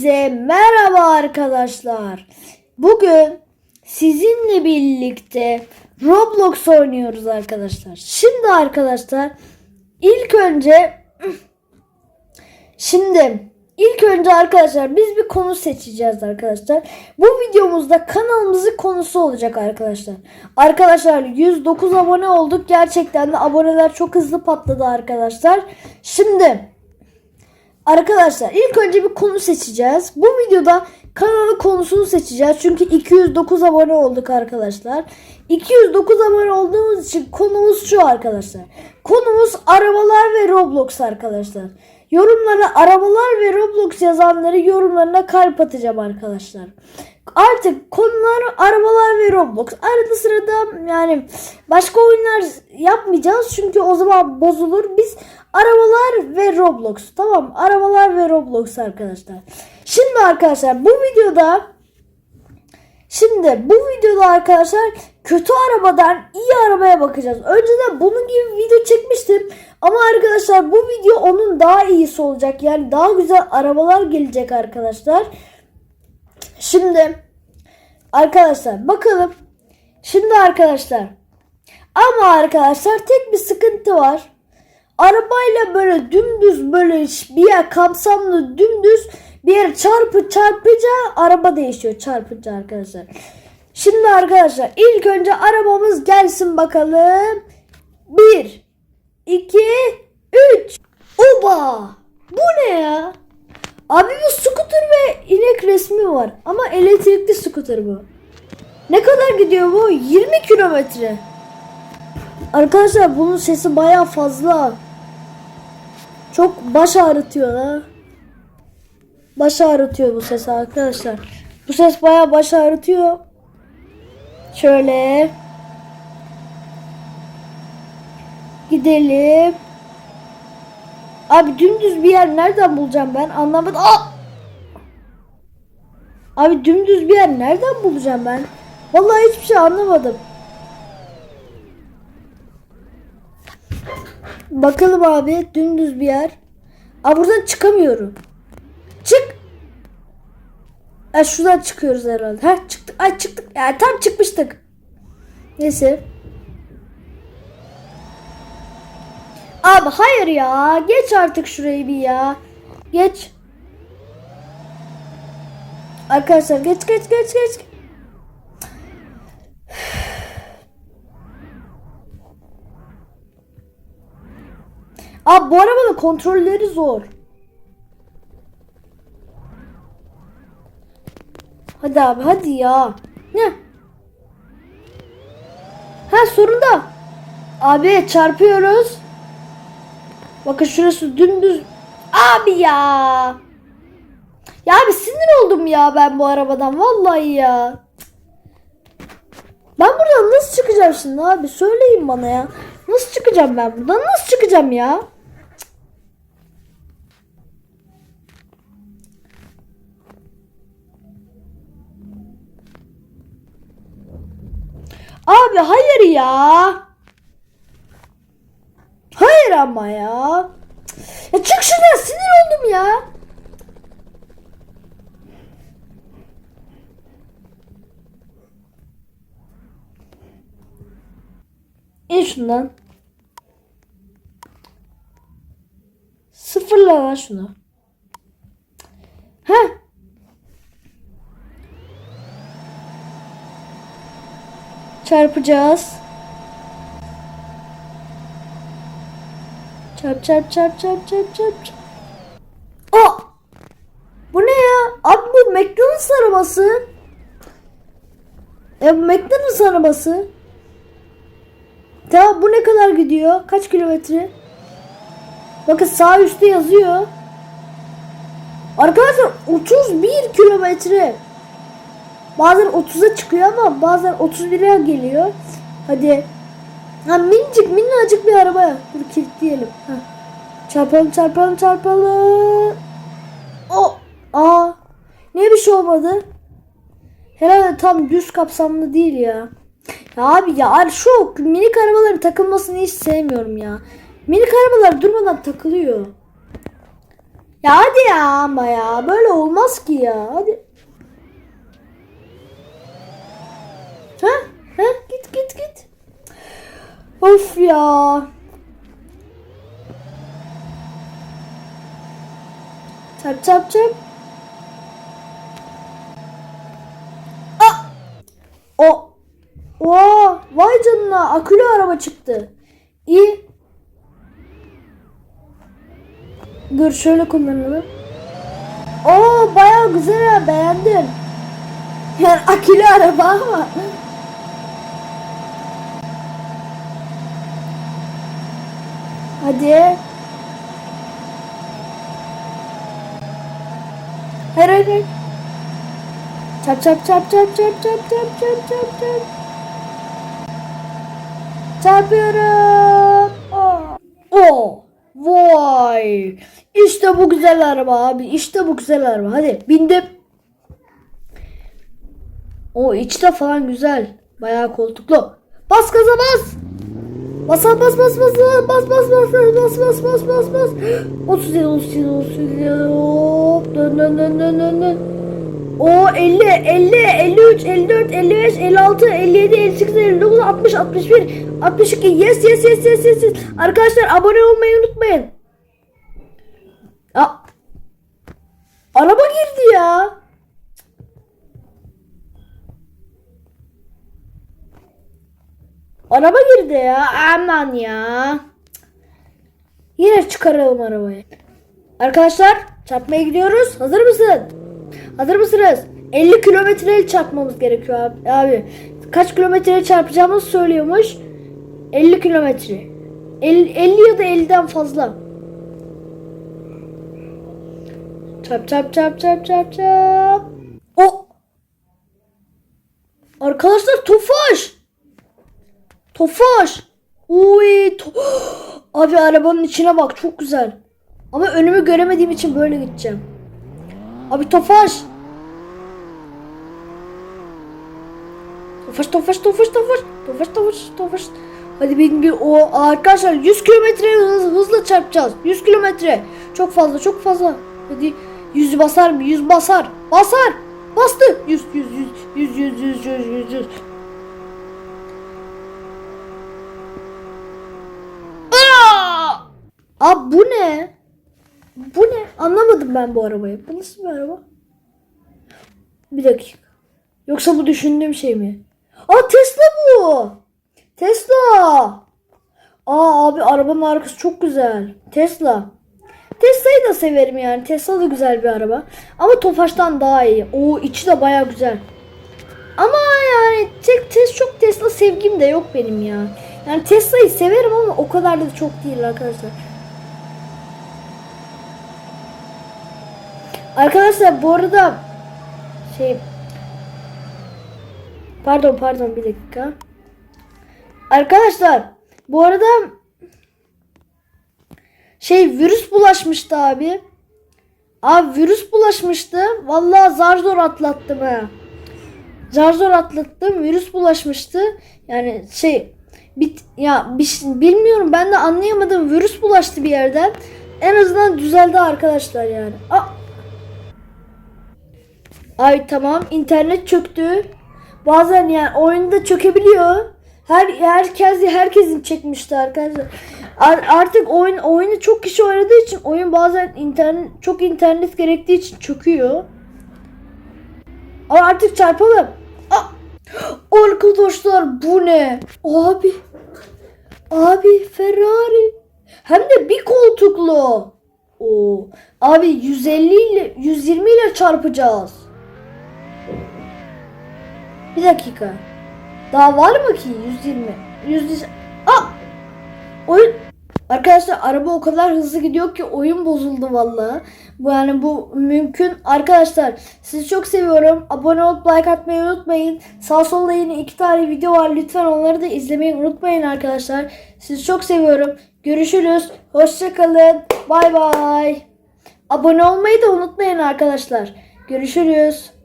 Hepinize merhaba arkadaşlar. Bugün sizinle birlikte Roblox oynuyoruz arkadaşlar. Şimdi arkadaşlar ilk önce şimdi ilk önce arkadaşlar biz bir konu seçeceğiz arkadaşlar. Bu videomuzda kanalımızın konusu olacak arkadaşlar. Arkadaşlar 109 abone olduk. Gerçekten de aboneler çok hızlı patladı arkadaşlar. Şimdi Arkadaşlar ilk önce bir konu seçeceğiz. Bu videoda kanalın konusunu seçeceğiz. Çünkü 209 abone olduk arkadaşlar. 209 abone olduğumuz için konumuz şu arkadaşlar. Konumuz arabalar ve Roblox arkadaşlar. Yorumlara arabalar ve Roblox yazanları yorumlarına kalp atacağım arkadaşlar. Artık konular arabalar ve Roblox. Arada sırada yani başka oyunlar yapmayacağız çünkü o zaman bozulur. Biz arabalar ve Roblox tamam arabalar ve Roblox arkadaşlar. Şimdi arkadaşlar bu videoda Şimdi bu videoda arkadaşlar kötü arabadan iyi arabaya bakacağız. Önceden bunun gibi video çekmiştim. Ama arkadaşlar bu video onun daha iyisi olacak. Yani daha güzel arabalar gelecek arkadaşlar. Şimdi arkadaşlar bakalım. Şimdi arkadaşlar ama arkadaşlar tek bir sıkıntı var. Arabayla böyle dümdüz böyle bir yer kapsamlı dümdüz bir yer çarpı çarpıca araba değişiyor çarpınca arkadaşlar. Şimdi arkadaşlar ilk önce arabamız gelsin bakalım. 1 2 3 Oba! Bu ne ya? Abi bu scooter ve inek resmi var. Ama elektrikli scooter bu. Ne kadar gidiyor bu? 20 kilometre. Arkadaşlar bunun sesi baya fazla. Çok baş ağrıtıyor ha. Baş ağrıtıyor bu ses arkadaşlar. Bu ses baya baş ağrıtıyor. Şöyle. Gidelim. Abi dümdüz bir yer nereden bulacağım ben anlamadım. Aa! Abi dümdüz bir yer nereden bulacağım ben? Vallahi hiçbir şey anlamadım. Bakalım abi dümdüz bir yer. Aa buradan çıkamıyorum. Çık. Ha şuradan çıkıyoruz herhalde. Ha çıktık. Ay çıktık. Ya tam çıkmıştık. Neyse. Abi hayır ya. Geç artık şurayı bir ya. Geç. Arkadaşlar geç geç geç geç. Abi bu arabanın kontrolleri zor. Hadi abi hadi ya. Ne? Ha sonunda. Abi çarpıyoruz. Bakın şurası dümdüz. Abi ya. Ya abi sinir oldum ya ben bu arabadan. Vallahi ya. Ben buradan nasıl çıkacağım şimdi abi? Söyleyin bana ya. Nasıl çıkacağım ben buradan? Nasıl çıkacağım ya? Abi hayır ya. Hayır ama ya. Ya çık şuradan sinir oldum ya. İn şundan. Sıfırla lan şunu. Heh. Çarpacağız. Çarp çarp çarp çarp çarp çarp. Aa! Bu ne ya? Abi bu McDonald's arabası. E bu McDonald's arabası. Tamam bu ne kadar gidiyor? Kaç kilometre? Bakın sağ üstte yazıyor. Arkadaşlar 31 kilometre. Bazen 30'a çıkıyor ama bazen 31'e geliyor. Hadi. Ha minicik minnacık bir araba. Dur kilitleyelim. Ha. Çarpalım çarpalım çarpalım. O. Aa. Niye bir şey olmadı? Herhalde tam düz kapsamlı değil ya. Ya abi ya şu minik arabaların takılmasını hiç sevmiyorum ya. Minik arabalar durmadan takılıyor. Ya hadi ya ama ya. Böyle olmaz ki ya. Hadi. Ha? Ha? Git git git. Of ya. Çap çap çap. Ah! O. Oo, vay canına akülü araba çıktı. İyi. Dur şöyle kullanalım. Oo bayağı güzel ya beğendim. Yani akülü araba ama. Hadi. Hayır hayır hayır. Çap çap çap çap çap çap çap çap çap çap. Çarpıyorum. Aa. Oo. Vay. İşte bu güzel araba abi. İşte bu güzel araba. Hadi bindim. O içte falan güzel. Bayağı koltuklu. Bas gaza bas. Bas bas bas bas bas bas bas bas bas bas bas bas bas 37 37 37 hop dön dön dön dön dön dön o 50 50 53 54 55 56 57 58 59 60 61 62 yes yes yes yes yes, yes. arkadaşlar abone olmayı unutmayın ya, araba girdi ya Araba girdi ya. Aman ya. Yine çıkaralım arabayı. Arkadaşlar çarpmaya gidiyoruz. Hazır mısın? Hazır mısınız? 50 kilometreyle çarpmamız gerekiyor abi. abi. Kaç kilometreye çarpacağımızı söylüyormuş. 50 kilometre. 50, 50 ya da 50'den fazla. Çarp çarp çarp çarp çarp çarp. O. Arkadaşlar Tofaş. Tofaş. Uy. To Abi arabanın içine bak çok güzel. Ama önümü göremediğim için böyle gideceğim. Abi Tofaş. Tofaş Tofaş Tofaş Tofaş Tofaş Tofaş Tofaş Hadi bin bir o arkadaşlar 100 kilometre hız, hızla çarpacağız. 100 kilometre. Çok fazla çok fazla. Hadi 100 basar mı? 100 basar. Basar. Bastı. 100 100 100 100 100 100 100 100 100 Aa! Abi bu ne? Bu ne? Anlamadım ben bu arabayı. Bu nasıl bir araba? Bir dakika. Yoksa bu düşündüğüm şey mi? Aa Tesla bu. Tesla. Aa abi arabanın arkası çok güzel. Tesla. Tesla'yı da severim yani. Tesla da güzel bir araba. Ama Tofaş'tan daha iyi. O içi de baya güzel. Ama yani tek tes çok Tesla sevgim de yok benim ya. Yani Tesla'yı severim ama o kadar da çok değil arkadaşlar. Arkadaşlar bu arada şey pardon pardon bir dakika. Arkadaşlar bu arada şey virüs bulaşmıştı abi. Abi virüs bulaşmıştı. Vallahi zar zor atlattım ha. Zar zor atlattım. Virüs bulaşmıştı. Yani şey bit ya bir, bilmiyorum ben de anlayamadım. Virüs bulaştı bir yerden. En azından düzeldi arkadaşlar yani. Aa. Ay tamam internet çöktü. Bazen yani oyunda çökebiliyor. Her herkes herkesin çekmişti arkadaşlar. Ar- artık oyun oyunu çok kişi oynadığı için oyun bazen internet çok internet gerektiği için çöküyor. Ama artık çarpalım. Aa! Arkadaşlar bu ne? Abi. Abi Ferrari. Hem de bir koltuklu. Oo. Abi 150 ile 120 ile çarpacağız. Bir dakika. Daha var mı ki 120? 100 Aa! Oyun Arkadaşlar araba o kadar hızlı gidiyor ki oyun bozuldu vallahi. Bu yani bu mümkün. Arkadaşlar sizi çok seviyorum. Abone olup like atmayı unutmayın. Sağ solda yine iki tane video var. Lütfen onları da izlemeyi unutmayın arkadaşlar. Sizi çok seviyorum. Görüşürüz. Hoşçakalın. Bay bay. Abone olmayı da unutmayın arkadaşlar. Görüşürüz.